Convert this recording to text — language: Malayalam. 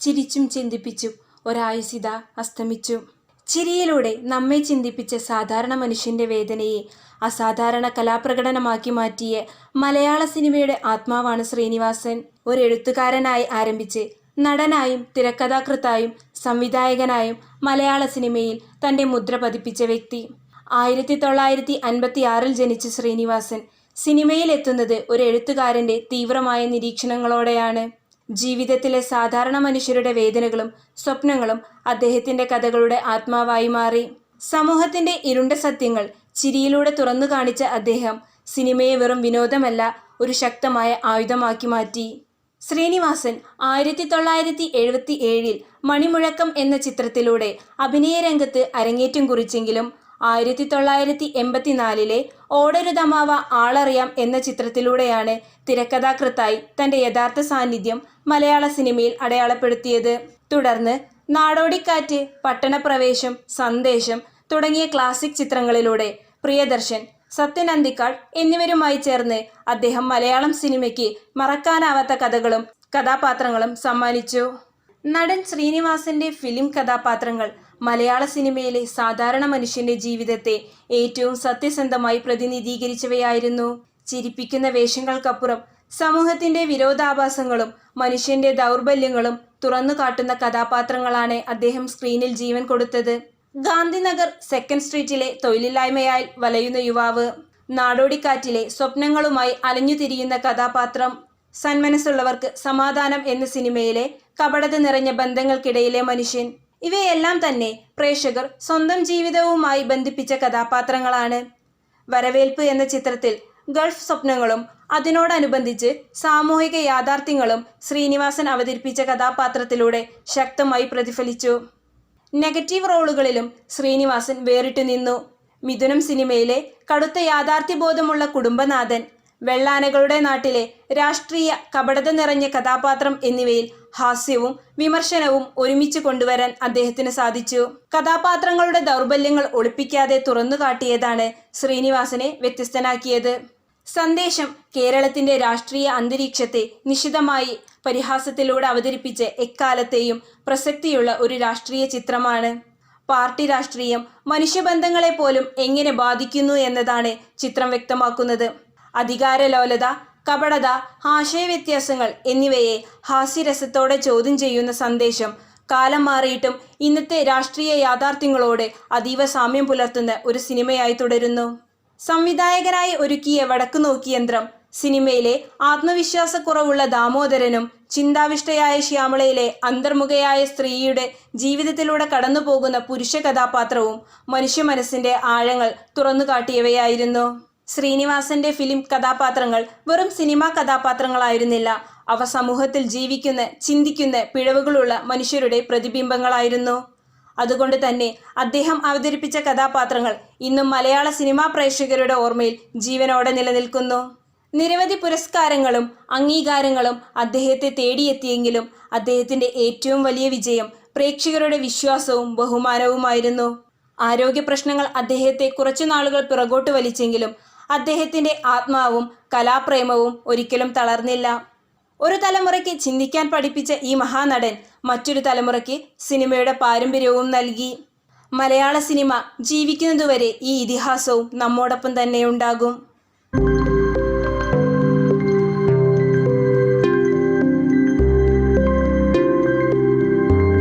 ചിരിച്ചും ചിന്തിപ്പിച്ചു. ഒരായുസിത അസ്തമിച്ചു. ചിരിയിലൂടെ നമ്മെ ചിന്തിപ്പിച്ച സാധാരണ മനുഷ്യന്റെ വേദനയെ അസാധാരണ കലാപ്രകടനമാക്കി മാറ്റിയ മലയാള സിനിമയുടെ ആത്മാവാണ് ശ്രീനിവാസൻ. ഒരു എഴുത്തുകാരനായി ആരംഭിച്ച് നടനായും തിരക്കഥാകൃത്തായും സംവിധായകനായും മലയാള സിനിമയിൽ തന്റെ മുദ്ര പതിപ്പിച്ച വ്യക്തി. ആയിരത്തി തൊള്ളായിരത്തി അൻപത്തി ആറിൽ ജനിച്ച ശ്രീനിവാസൻ സിനിമയിൽ എത്തുന്നത് ഒരു എഴുത്തുകാരന്റെ തീവ്രമായ നിരീക്ഷണങ്ങളോടെയാണ്. ജീവിതത്തിലെ സാധാരണ മനുഷ്യരുടെ വേദനകളും സ്വപ്നങ്ങളും അദ്ദേഹത്തിന്റെ കഥകളുടെ ആത്മാവായി മാറി. സമൂഹത്തിന്റെ ഇരുണ്ട സത്യങ്ങൾ ചിരിയിലൂടെ തുറന്നു കാണിച്ച അദ്ദേഹം സിനിമയെ വെറും വിനോദമല്ല ഒരു ശക്തമായ ആയുധമാക്കി മാറ്റി. ശ്രീനിവാസൻ ആയിരത്തി തൊള്ളായിരത്തി എഴുപത്തി ഏഴിൽ മണിമുഴക്കം എന്ന ചിത്രത്തിലൂടെ അഭിനയരംഗത്ത് അരങ്ങേറ്റം കുറിച്ചെങ്കിലും ആയിരത്തി തൊള്ളായിരത്തി എൺപത്തിനാലിലെ ഓടരുതമാവ ആളറിയാം എന്ന ചിത്രത്തിലൂടെയാണ് തിരക്കഥാകൃത്തായി തന്റെ യഥാർത്ഥ സാന്നിധ്യം മലയാള സിനിമയിൽ അടയാളപ്പെടുത്തിയത്. തുടർന്ന് നാടോടിക്കാറ്റ് പട്ടണപ്രവേശം സന്ദേശം തുടങ്ങിയ ക്ലാസിക് ചിത്രങ്ങളിലൂടെ പ്രിയദർശൻ സത്യൻ അന്തിക്കാട് എന്നിവരുമായി ചേർന്ന് അദ്ദേഹം മലയാളം സിനിമയ്ക്ക് മറക്കാനാവാത്ത കഥകളും കഥാപാത്രങ്ങളും സമ്മാനിച്ചു. നടൻ ശ്രീനിവാസന്റെ ഫിലിം കഥാപാത്രങ്ങൾ മലയാള സിനിമയിലെ സാധാരണ മനുഷ്യന്റെ ജീവിതത്തെ ഏറ്റവും സത്യസന്ധമായി പ്രതിനിധീകരിച്ചവയായിരുന്നു. ചിരിപ്പിക്കുന്ന വേഷങ്ങൾക്കപ്പുറം സമൂഹത്തിന്റെ വിരോധാഭാസങ്ങളും മനുഷ്യന്റെ ദൗർബല്യങ്ങളും തുറന്നു കാട്ടുന്ന കഥാപാത്രങ്ങളാണ് അദ്ദേഹം സ്ക്രീനിൽ ജീവൻ കൊടുത്തത്. ഗാന്ധിനഗർ സെക്കൻഡ് സ്ട്രീറ്റിലെ തൊഴിലില്ലായ്മയാൽ വലയുന്ന യുവാവ്. നാടോടിക്കാറ്റിലെ സ്വപ്നങ്ങളുമായി അലഞ്ഞുതിരിയുന്ന കഥാപാത്രം. സന്മനസ്സുള്ളവർക്ക് സമാധാനം എന്ന സിനിമയിലെ കപടത നിറഞ്ഞ ബന്ധങ്ങൾക്കിടയിലെ മനുഷ്യൻ. ഇവയെല്ലാം തന്നെ പ്രേക്ഷകർ സ്വന്തം ജീവിതവുമായി ബന്ധിപ്പിച്ച കഥാപാത്രങ്ങളാണ്. വരവേൽപ്പ് എന്ന ചിത്രത്തിൽ ഗൾഫ് സ്വപ്നങ്ങളും അതിനോടനുബന്ധിച്ച് സാമൂഹിക യാഥാർത്ഥ്യങ്ങളും ശ്രീനിവാസൻ അവതരിപ്പിച്ച കഥാപാത്രത്തിലൂടെ ശക്തമായി പ്രതിഫലിച്ചു. നെഗറ്റീവ് റോളുകളിലും ശ്രീനിവാസൻ വേറിട്ടു നിന്നു. മിഥുനം സിനിമയിലെ കടുത്ത യാഥാർത്ഥ്യബോധമുള്ള കുടുംബനാഥൻ വെള്ളാനകളുടെ നാട്ടിലെ രാഷ്ട്രീയ കപടത നിറഞ്ഞ കഥാപാത്രം എന്നിവയിൽ ഹാസ്യവും വിമർശനവും ഒരുമിച്ച് കൊണ്ടുവരാൻ അദ്ദേഹത്തിന് സാധിച്ചു. കഥാപാത്രങ്ങളുടെ ദൗർബല്യങ്ങൾ ഒളിപ്പിക്കാതെ തുറന്നു കാട്ടിയതാണ് ശ്രീനിവാസനെ വ്യത്യസ്തനാക്കിയത്. സന്ദേശം കേരളത്തിന്റെ രാഷ്ട്രീയ അന്തരീക്ഷത്തെ നിശിതമായി പരിഹാസത്തിലൂടെ അവതരിപ്പിച്ച് എക്കാലത്തെയും പ്രസക്തിയുള്ള ഒരു രാഷ്ട്രീയ ചിത്രമാണ്. പാർട്ടി രാഷ്ട്രീയം മനുഷ്യബന്ധങ്ങളെ പോലും എങ്ങനെ ബാധിക്കുന്നു എന്നതാണ് ചിത്രം വ്യക്തമാക്കുന്നത്. അധികാരലോലത കപടത ആശയവ്യത്യാസങ്ങൾ എന്നിവയെ ഹാസ്യരസത്തോടെ ചോദ്യം ചെയ്യുന്ന സന്ദേശം കാലം മാറിയിട്ടും ഇന്നത്തെ രാഷ്ട്രീയ യാഥാർത്ഥ്യങ്ങളോട് അതീവ സാമ്യം പുലർത്തുന്ന ഒരു സിനിമയായി തുടരുന്നു. സംവിധായകനായി ഒരുക്കിയ വടക്കു നോക്കി യന്ത്രം സിനിമയിലെ ആത്മവിശ്വാസക്കുറവുള്ള ദാമോദരനും ചിന്താവിഷ്ടയായ ശ്യാമളയിലെ അന്തർമുഖയായ സ്ത്രീയുടെ ജീവിതത്തിലൂടെ കടന്നുപോകുന്ന പുരുഷ കഥാപാത്രവും മനുഷ്യ മനസ്സിന്റെ ആഴങ്ങൾ തുറന്നു കാട്ടിയവയായിരുന്നു ശ്രീനിവാസന്റെ ഫിലിം കഥാപാത്രങ്ങൾ വെറും സിനിമാ കഥാപാത്രങ്ങളായിരുന്നില്ല. അവ സമൂഹത്തിൽ ജീവിക്കുന്ന ചിന്തിക്കുന്ന പിഴവുകളുള്ള മനുഷ്യരുടെ പ്രതിബിംബങ്ങളായിരുന്നു. അതുകൊണ്ട് തന്നെ അദ്ദേഹം അവതരിപ്പിച്ച കഥാപാത്രങ്ങൾ ഇന്നും മലയാള സിനിമാ പ്രേക്ഷകരുടെ ഓർമ്മയിൽ ജീവനോടെ നിലനിൽക്കുന്നു. നിരവധി പുരസ്കാരങ്ങളും അംഗീകാരങ്ങളും അദ്ദേഹത്തെ തേടിയെത്തിയെങ്കിലും അദ്ദേഹത്തിന്റെ ഏറ്റവും വലിയ വിജയം പ്രേക്ഷകരുടെ വിശ്വാസവും ബഹുമാനവുമായിരുന്നു. ആരോഗ്യ പ്രശ്നങ്ങൾ അദ്ദേഹത്തെ കുറച്ചു നാളുകൾ പിറകോട്ട് വലിച്ചെങ്കിലും അദ്ദേഹത്തിന്റെ ആത്മാവും കലാപ്രേമവും ഒരിക്കലും തളർന്നില്ല. ഒരു തലമുറയ്ക്ക് ചിന്തിക്കാൻ പഠിപ്പിച്ച ഈ മഹാനടൻ മറ്റൊരു തലമുറയ്ക്ക് സിനിമയുടെ പാരമ്പര്യവും നൽകി. മലയാള സിനിമ ജീവിക്കുന്നതുവരെ ഈ ഇതിഹാസവും നമ്മോടൊപ്പം തന്നെ ഉണ്ടാകും.